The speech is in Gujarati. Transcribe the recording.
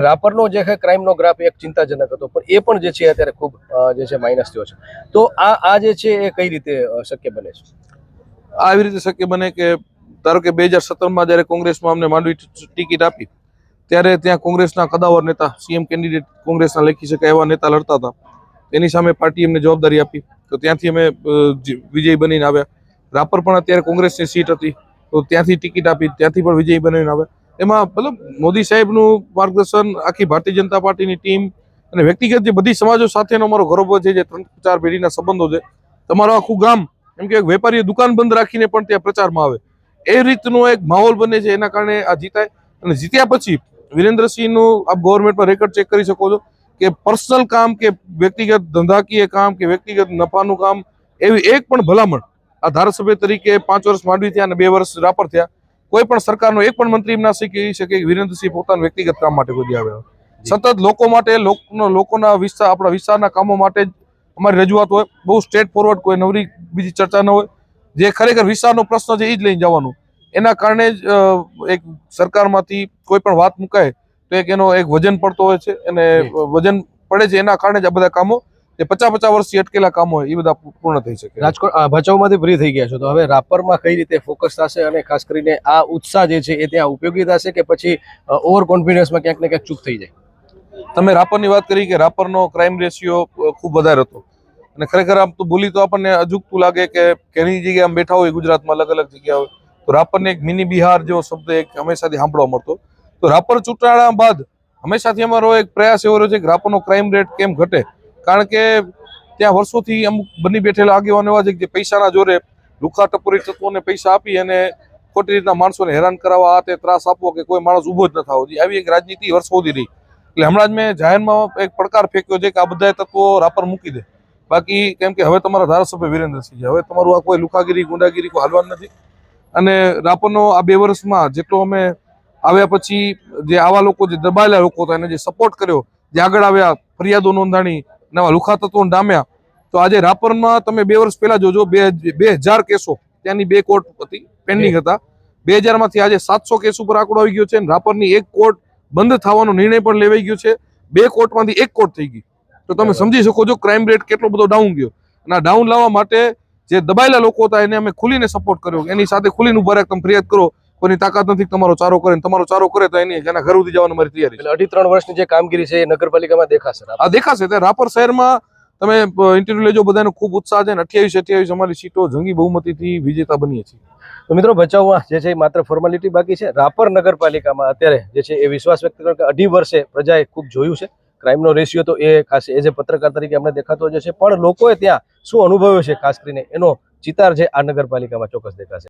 રાપરનો જે છે ક્રાઇમનો ગ્રાફ એક ચિંતાજનક હતો, પણ એ પણ જે છે અત્યારે ખૂબ જે છે માઇનસ થયો છે. તો આ આ જે છે એ કઈ રીતે શક્ય બને છે? આવી રીતે શક્ય બને કે ધારો કે બે હજાર સત્તરમાં જ્યારે કોંગ્રેસમાં અમને માંડવી ટિકિટ આપી, ત્યારે ત્યાં કોંગ્રેસના કદાવર નેતા, સીએમ કેન્ડિડેટ કોંગ્રેસના લખી શકાય એવા નેતા લડતા હતા. એની સામે પાર્ટી અમને જવાબદારી આપી. તો ત્યાંથી અમે વિજય બનીને આવ્યા. રાપર પણ અત્યારે કોંગ્રેસની સીટ હતી. તો ત્યાંથી ટિકિટ આપી. ત્યાંથી પણ વિજયી બનીને આવ્યા. એમાં મતલબ મોદી સાહેબનું માર્ગદર્શન, આખી ભારતીય જનતા પાર્ટીની ટીમ અને વ્યક્તિગત જે બધી સમાજો સાથેનો અમારો ગૌરવ છે, જે ત્રણ ચાર પેઢીના સંબંધો છે, તમારું આખું ગામ, એમ કે વેપારીએ દુકાન બંધ રાખીને પણ ત્યાં પ્રચારમાં આવે. એ રીતનો એક માહોલ બને છે, એના કારણે આ જીતાય. અને જીત્યા પછી વિરેન્દ્રસિંહનું આપ ગવર્મેન્ટમાં રેકોર્ડ ચેક કરી શકો છો કે પર્સનલ કામ કે વ્યક્તિગત ધંધાકીય કામ કે વ્યક્તિગત નફાનું કામ, એવી એક પણ ભલામણ આ ધારાસભ્ય તરીકે પાંચ વર્ષ માંડવી થયા અને બે વર્ષ રાપર થયા. કોઈ પણ સરકારનો એક પણ મંત્રી એમ ના શીખી શકે વિરેન્દ્રસિંહ પોતાનું વ્યક્તિગત કામ માટે કોઈ આવ્યા. સતત લોકો માટે લોકનો લોકોના વિસ્તાર આપણા વિસ્તારના કામો માટે જ અમારી રજૂઆત હોય. બહુ સ્ટ્રેટ ફોરવર્ડ કોઈ નવરી બીજી ચર્ચા ન હોય. જે ખરેખર વિસ્તારનો પ્રશ્ન છે એ જ લઈને જવાનું. એના કારણે જ એક સરકારમાંથી કોઈ પણ વાત મુકાય તો એક એનો એક વજન પડતો હોય છે અને વજન પડે છે એના કારણે જ આ બધા કામો જે પચાસ પચાસ વર્ષથી અટકેલા કામો હોય એ બધા પૂર્ણ થઈ શકે. રાજકોટ ભચાઉમાંથી ફ્રી થઈ ગયા છો. તો હવે રાપરમાં કઈ રીતે ફોકસ થશે અને ખાસ કરીને આ ઉત્સાહ જે છે એ ત્યાં ઉપયોગી થશે કે પછી ઓવર કોન્ફિડન્સમાં ક્યાંક ને ક્યાંક ચૂક થઈ જાય? તમે રાપરની વાત કરી કે રાપરનો ક્રાઇમ રેશિયો ખૂબ વધારે હતો. અને ખરેખર આમ તો બોલી તો આપણને અજુકતું લાગે કે કેની જગ્યાએ આમ બેઠા હોય ગુજરાતમાં અલગ અલગ જગ્યા હોય. તો રાપરને એક મિની બિહાર જેવો શબ્દ એક હંમેશાથી સાંભળવા મળતો. તો રાપર ચૂંટાણા બાદ હંમેશાથી અમારો એક પ્રયાસ એવો રહ્યો છે કે રાપરનો ક્રાઇમ રેટ કેમ ઘટે? કારણ કે ત્યાં વર્ષોથી અમુક બની બેઠેલા આગેવાનો એવા છે કે જે પૈસાના જોરે લુખા ટપોરી તત્વોને પૈસા આપી અને ખોટી રીતના માણસોને હેરાન કરાવવા આ તે ત્રાસ આપવો કે કોઈ માણસ ઊભો જ ન થવો. જોઈએ આવી એક રાજનીતિ વર્ષોથી રહી. એટલે હમણાં જ મેં જાહેરમાં એક પડકાર ફેંક્યો છે કે આ બધા તત્વો રાપર મૂકી દે. બાકી કેમ કે હવે તમારા ધારાસભ્ય વિરેન્દ્રસિંહ છે. હવે તમારું આ કોઈ લુખાગીરી, ગુંડાગીરી કોઈ હાલવાનું નથી. અને રાપરનો આ બે વર્ષમાં જેટલો અમે આવ્યા પછી જે આવા લોકો જે દબાયેલા લોકો હતા, એને જે સપોર્ટ કર્યો, જે આગળ આવ્યા ફરિયાદો નોંધાણી નવા લુખા તત્વો ડામ્યા. તો આજે રાપરમાં તમે બે વર્ષ પહેલા જોજો બે બે હજાર કેસો. ત્યાંની બે કોર્ટ હતી પેન્ડિંગ હતા. બે હજારમાંથી આજે સાતસો કેસ ઉપર આંકડો આવી ગયો છે અને રાપરની એક કોર્ટ બંધ થવાનો નિર્ણય પણ લેવાઈ ગયો છે. બે કોર્ટમાંથી એક કોર્ટ થઈ ગઈ. તો તમે સમજી શકો છો ક્રાઇમ રેટ કેટલો બધો ડાઉન ગયો. અને આ ડાઉન લાવવા માટે જે દબાયેલા લોકો હતા એને અમે ખુલીને સપોર્ટ કર્યો. એની સાથે ખુલીને ઊભા રહે તમે ફરિયાદ કરો કોઈની તાકાત નથી તમારો ચારો કરે તમારો ચારો કરે તો એની એના ઘર સુધી જવાની મારી તૈયારી છે. અઢી ત્રણ વર્ષની જે કામગીરી છે એ નગરપાલિકામાં દેખાશે આ દેખાશે. તે રાપર શહેરમાં તમે ઇન્ટરવ્યુ લેજો બધાનો ખૂબ ઉત્સાહ છે અને અઠ્યાવીસ અઠ્યાવીસ અમારી સીટો જંગી બહુમતીથી વિજેતા બનીએ છીએ. તો મિત્રો બચાવવા જે છે એ માત્ર ફોર્માલિટી બાકી છે. રાપર નગરપાલિકામાં અત્યારે જે છે એ વિશ્વાસ વ્યક્ત કર્યો કે અઢી વર્ષે પ્રજાએ ખૂબ જોયું છે. ક્રાઇમનો રેશિયો તો એ ખાસ એઝ એ પત્રકાર તરીકે અમને દેખાતો જ છે પણ લોકોએ ત્યાં શું અનુભવ્યો છે ખાસ કરીને એનો ચિતાર છે આ નગરપાલિકામાં ચોક્કસ દેખાશે.